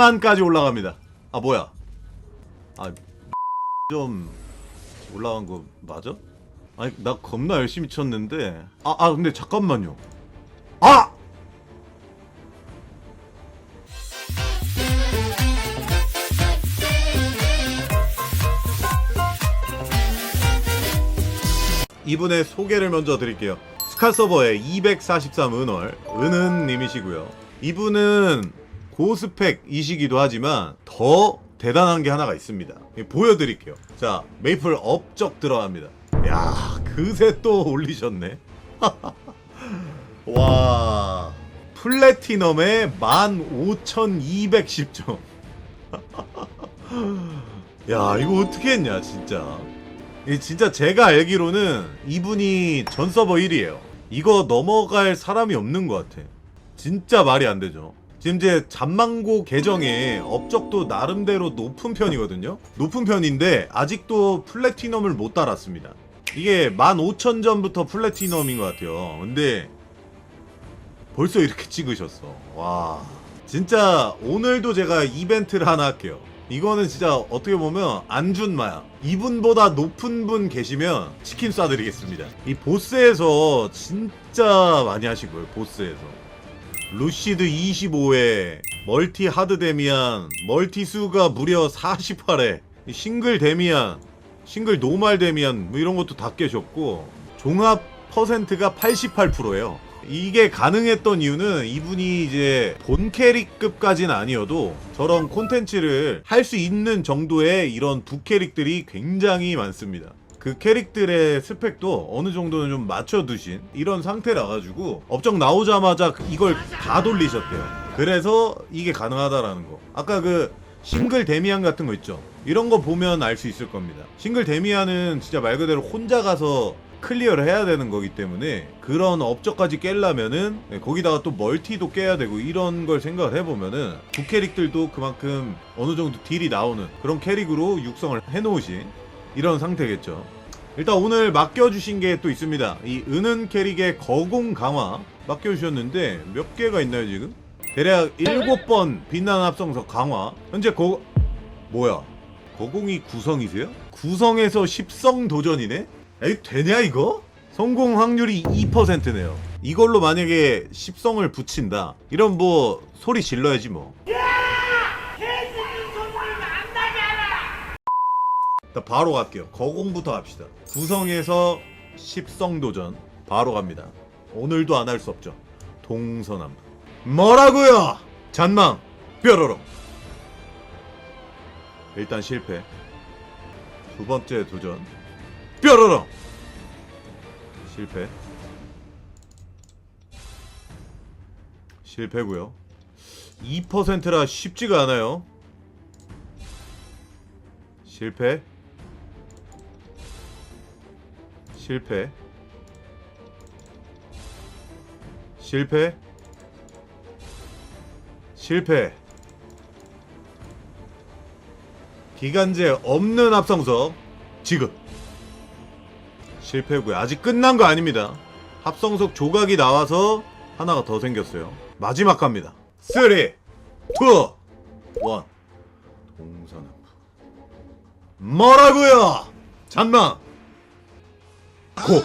안까지 올라갑니다. 아 뭐야? 아 좀 올라간 거 맞아? 아니 나 겁나 열심히 쳤는데 아아 근데 잠깐만요. 아 이분의 소개를 먼저 드릴게요. 스카 서버의 243 은월 은은님이시고요. 이분은 고스펙이시기도 하지만 더 대단한 게 하나가 있습니다. 예, 보여드릴게요. 자 메이플 업적 들어갑니다. 야 그새 또 올리셨네. 와 플래티넘에 15,210점. 야 이거 어떻게 했냐 진짜. 이 진짜 제가 알기로는 이분이 전 서버 1위에요. 이거 넘어갈 사람이 없는 것 같아. 진짜 말이 안 되죠. 지금 이제 잠망고 계정의 업적도 나름대로 높은 편이거든요. 높은 편인데 아직도 플래티넘을 못 달았습니다. 이게 15,000점부터 플래티넘인 것 같아요. 근데 벌써 이렇게 찍으셨어. 와. 진짜 오늘도 제가 이벤트를 하나 할게요. 이거는 진짜 어떻게 보면 안준마야. 이분보다 높은 분 계시면 치킨 쏴드리겠습니다. 이 보스에서 진짜 많이 거예요. 보스에서. 루시드 25회, 멀티 하드 데미안, 멀티 수가 무려 48회, 싱글 데미안, 싱글 노말 데미안 뭐 이런 것도 다 깨셨고 종합 퍼센트가 88%예요. 이게 가능했던 이유는 이분이 이제 본 캐릭급까지는 아니어도 저런 콘텐츠를 할 수 있는 정도의 이런 두 캐릭들이 굉장히 많습니다. 그 캐릭들의 스펙도 어느 정도는 좀 맞춰두신 이런 상태라 가지고 업적 나오자마자 이걸 다 돌리셨대요. 그래서 이게 가능하다라는 거. 아까 그 싱글 데미안 같은 거 있죠. 이런 거 보면 알 수 있을 겁니다. 싱글 데미안은 진짜 말 그대로 혼자 가서 클리어를 해야 되는 거기 때문에 그런 업적까지 깰려면은 네, 거기다가 또 멀티도 깨야 되고 이런 걸 생각을 해보면은 두 캐릭들도 그만큼 어느 정도 딜이 나오는 그런 캐릭으로 육성을 해놓으신 이런 상태겠죠. 일단 오늘 맡겨주신 게 또 있습니다. 이 은은 캐릭의 거공 강화 맡겨주셨는데 몇 개가 있나요 지금? 대략 7번 빛나는 합성석 강화 현재 거... 뭐야? 거공이 구성이세요? 구성에서 10성 도전이네? 에이 되냐 이거? 성공 확률이 2%네요. 이걸로 만약에 10성을 붙인다. 이런 뭐 소리 질러야지 뭐. 자, 바로 갈게요. 거공부터 합시다. 구성에서 10성 도전 바로 갑니다. 오늘도 안 할 수 없죠. 동서남북. 뭐라고요? 잔망 뾰로로. 일단 실패. 두 번째 도전. 뾰로로. 실패. 실패고요. 2%라 쉽지가 않아요. 실패. 실패. 실패. 실패. 기간제 없는 합성석 지급. 실패고요. 아직 끝난 거 아닙니다. 합성석 조각이 나와서 하나가 더 생겼어요. 마지막 갑니다. 3, 2, 1. 동서남북. 뭐라고요? 잠만. 고.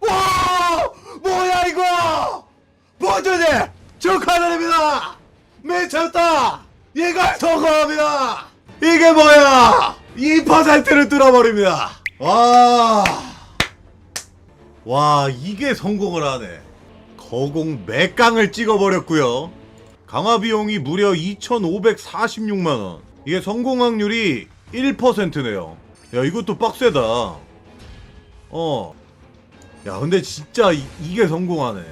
와! 뭐야 이거? 버전이 축하드립니다. 미쳤다. 이걸 성공합니다. 이게 뭐야? 2%를 뚫어버립니다. 와. 와 이게 성공을 하네. 거공 맥강을 찍어버렸고요. 강화 비용이 무려 2,546만 원. 이게 성공 확률이 1%네요. 야 이것도 빡세다. 어. 야 근데 진짜 이, 이게 성공하네.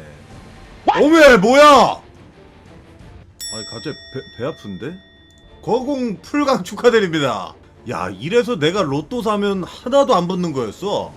어메 뭐야? 아니 갑자기 배, 배 아픈데? 거공 풀강 축하드립니다. 야 이래서 내가 로또 사면 하나도 안 붙는 거였어.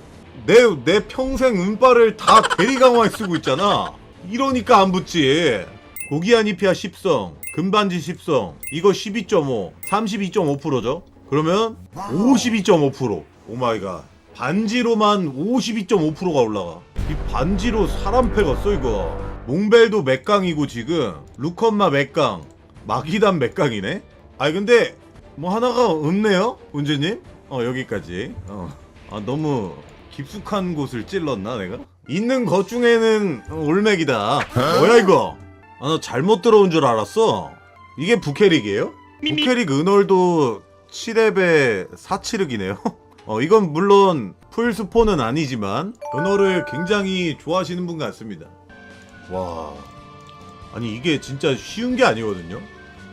내, 내 평생 운빨을 다 대리 강화에 쓰고 있잖아. 이러니까 안 붙지. 고기한 이피아 10성, 금반지 10성, 이거 12.5, 32.5%죠? 그러면 52.5%. 오마이갓. 반지로만 52.5%가 올라가. 이 반지로 사람 패 갔어, 이거. 몽벨도 맥강이고 지금. 루컨마 맥강. 마기단 맥강이네? 아니 근데 뭐 하나가 없네요 운주님? 어 여기까지 어. 아 너무 깊숙한 곳을 찔렀나 내가? 있는 것 중에는 올맥이다 뭐야 이거 아 나 잘못 들어온 줄 알았어 이게 부캐릭이에요? 부캐릭 은월도 7렙에 4칠흑이네요 어 이건 물론 풀스포는 아니지만 은월을 굉장히 좋아하시는 분 같습니다. 와 아니 이게 진짜 쉬운 게 아니거든요.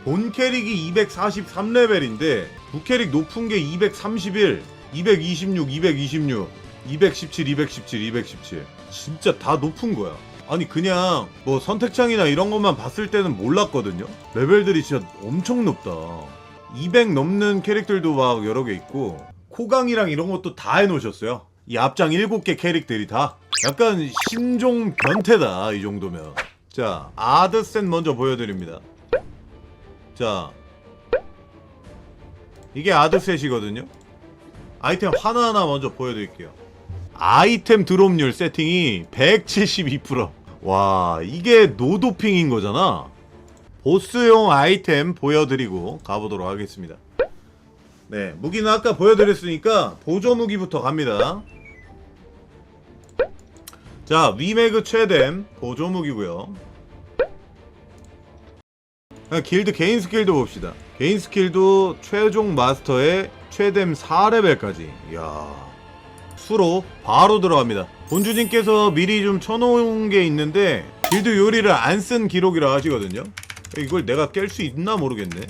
본 캐릭이 243레벨인데 부캐릭 높은 게 231, 226, 226, 217, 217, 217 진짜 다 높은 거야. 아니 그냥 뭐 선택창이나 이런 것만 봤을 때는 몰랐거든요. 레벨들이 진짜 엄청 높다. 200 넘는 캐릭들도 막 여러 개 있고 코강이랑 이런 것도 다 해놓으셨어요. 이 앞장 7개 캐릭들이 다. 약간 신종 변태다 이 정도면. 자 아드센 먼저 보여드립니다. 자 이게 아드셋이거든요. 아이템 하나하나 먼저 보여드릴게요. 아이템 드롭률 세팅이 172%와 이게 노도핑인 거잖아. 보스용 아이템 보여드리고 가보도록 하겠습니다 네 무기는 아까 보여드렸으니까 보조 무기부터 갑니다 자 위메그 최뎀 보조 무기고요 그냥 길드 개인 스킬도 봅시다. 개인 스킬도 최종 마스터의 최뎀 4레벨까지. 이야. 수로 바로 들어갑니다. 본주님께서 미리 좀 쳐놓은 게 있는데 길드 요리를 안 쓴 기록이라 하시거든요. 이걸 내가 깰 수 있나 모르겠네.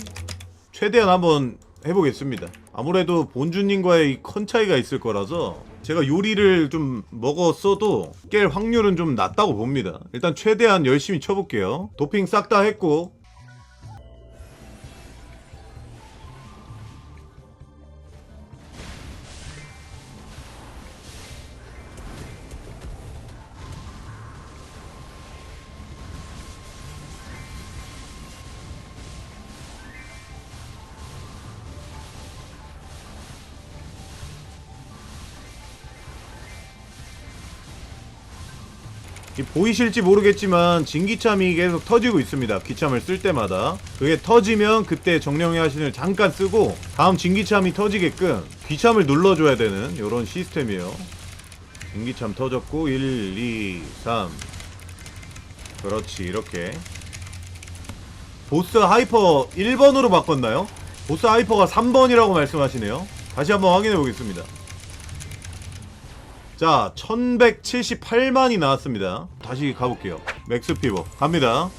최대한 한번 해보겠습니다. 아무래도 본주님과의 이컨 차이가 있을 거라서 제가 요리를 좀 먹었어도 깰 확률은 좀 낮다고 봅니다. 일단 최대한 열심히 쳐볼게요. 도핑 싹 다 했고 보이실지 모르겠지만 진기참이 계속 터지고 있습니다. 기참을 쓸 때마다 그게 터지면 그때 정령의 하신을 잠깐 쓰고 다음 진기참이 터지게끔 귀참을 눌러줘야 되는 이런 시스템이에요. 진기참 터졌고 1, 2, 3 그렇지 이렇게 보스 하이퍼 1번으로 바꿨나요? 보스 하이퍼가 3번이라고 말씀하시네요. 다시 한번 확인해 보겠습니다. 자, 1178만이 나왔습니다. 다시 가볼게요. 맥스 피버. 갑니다.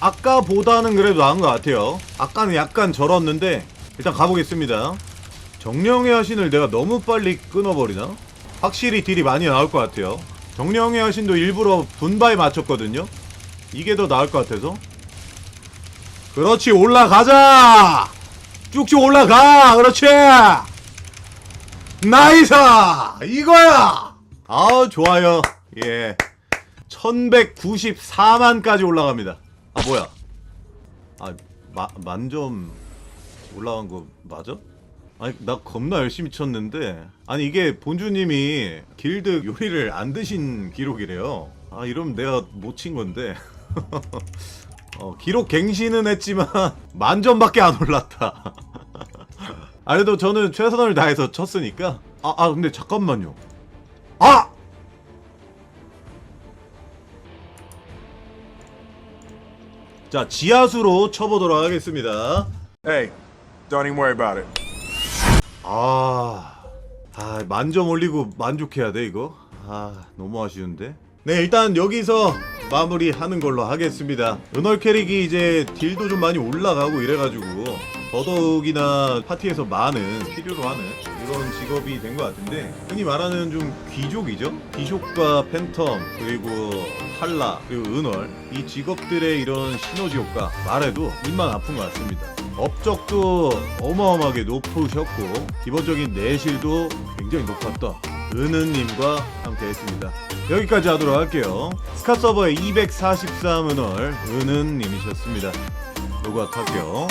아까보다는 그래도 나은 것 같아요. 아까는 약간 절었는데 일단 가보겠습니다. 정령의 하신을 내가 너무 빨리 끊어버리나? 확실히 딜이 많이 나올 것 같아요. 정령의 하신도 일부러 분바에 맞췄거든요. 이게 더 나을 것 같아서. 그렇지 올라가자. 쭉쭉 올라가. 그렇지. 나이스. 이거야. 아 좋아요. 예. 1194만까지 올라갑니다. 아 뭐야? 아 마, 만점 올라간 거 맞아? 아니 나 겁나 열심히 쳤는데. 아니 이게 본주님이 길드 요리를 안 드신 기록이래요. 아 이러면 내가 못 친 건데. 어, 기록 갱신은 했지만 만점밖에 안 올랐다. 아 그래도 저는 최선을 다해서 쳤으니까. 아, 아 근데 잠깐만요. 아! 자 지하수로 쳐보도록 하겠습니다. Hey, don't even worry about it. 아, 아 만점 올리고 만족해야 돼 이거. 아 너무 아쉬운데. 네 일단 여기서 마무리하는 걸로 하겠습니다. 은월 캐릭이 이제 딜도 좀 많이 올라가고 이래가지고 더더욱이나 파티에서 많은 필요로 하는 이런 직업이 된 것 같은데 흔히 말하는 좀 귀족이죠. 귀족과 팬텀 그리고 한라 그리고 은월 이 직업들의 이런 시너지 효과 말해도 입만 아픈 것 같습니다. 업적도 어마어마하게 높으셨고 기본적인 내실도 굉장히 높았던 은은님과 함께 했습니다. 여기까지 하도록 할게요. 스카 서버의 243은월 은은님이셨습니다. 로그아웃 할게요.